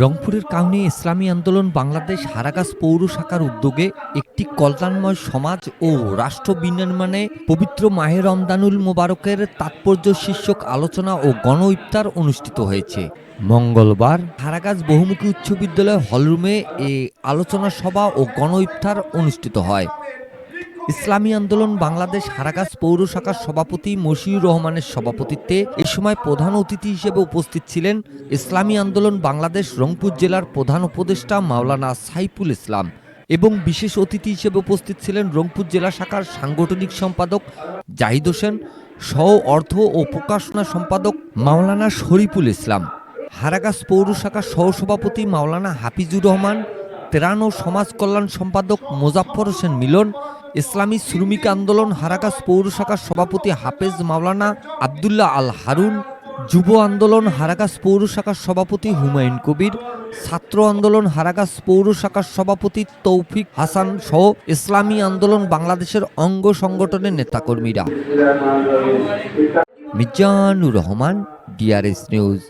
রংপুরের কাউনে ইসলামী আন্দোলন বাংলাদেশ হারাগাস পৌর শাখার উদ্যোগে একটি কল্যাণময় সমাজ ও রাষ্ট্র বিনির্মাণে পবিত্র মাহে রমদানুল মোবারকের তাৎপর্য শীর্ষক আলোচনা ও গণ ইফতার অনুষ্ঠিত হয়েছে। মঙ্গলবার হারাগাছ বহুমুখী উচ্চ বিদ্যালয় হলরুমে এ আলোচনা সভা ও গণ ইফতার অনুষ্ঠিত হয়। ইসলামী আন্দোলন বাংলাদেশ হারাগাছ পৌর শাখার সভাপতি মশিউর রহমানের সভাপতিত্বে এ সময় প্রধান অতিথি হিসেবে উপস্থিত ছিলেন ইসলামী আন্দোলন বাংলাদেশ রংপুর জেলার প্রধান উপদেষ্টা মাওলানা সাইফুল ইসলাম এবং বিশেষ অতিথি হিসেবে উপস্থিত ছিলেন রংপুর জেলা শাখার সাংগঠনিক সম্পাদক জাহিদ হোসেন, সহ অর্থ ও প্রকাশনা সম্পাদক মাওলানা শরীফুল ইসলাম হারাগাছ পৌর শাখার সহসভাপতি মাওলানা হাফিজুর রহমান ত্রাণ ও সমাজ কল্যাণ সম্পাদক মোজাফফর হোসেন মিলন, ইসলামী শ্রমিক আন্দোলন হারাকাস পৌর শাখার সভাপতি হাফেজ মাওলানা আবদুল্লাহ আল হারুন, যুব আন্দোলন হারাকাস পৌর শাখার সভাপতি হুমায়ুন কবির, ছাত্র আন্দোলন হারাকাস পৌর শাখার সভাপতি তৌফিক হাসান সহ ইসলামী আন্দোলন বাংলাদেশের অঙ্গ সংগঠনের নেতাকর্মীরা। Mizanur Rahman, DRS news.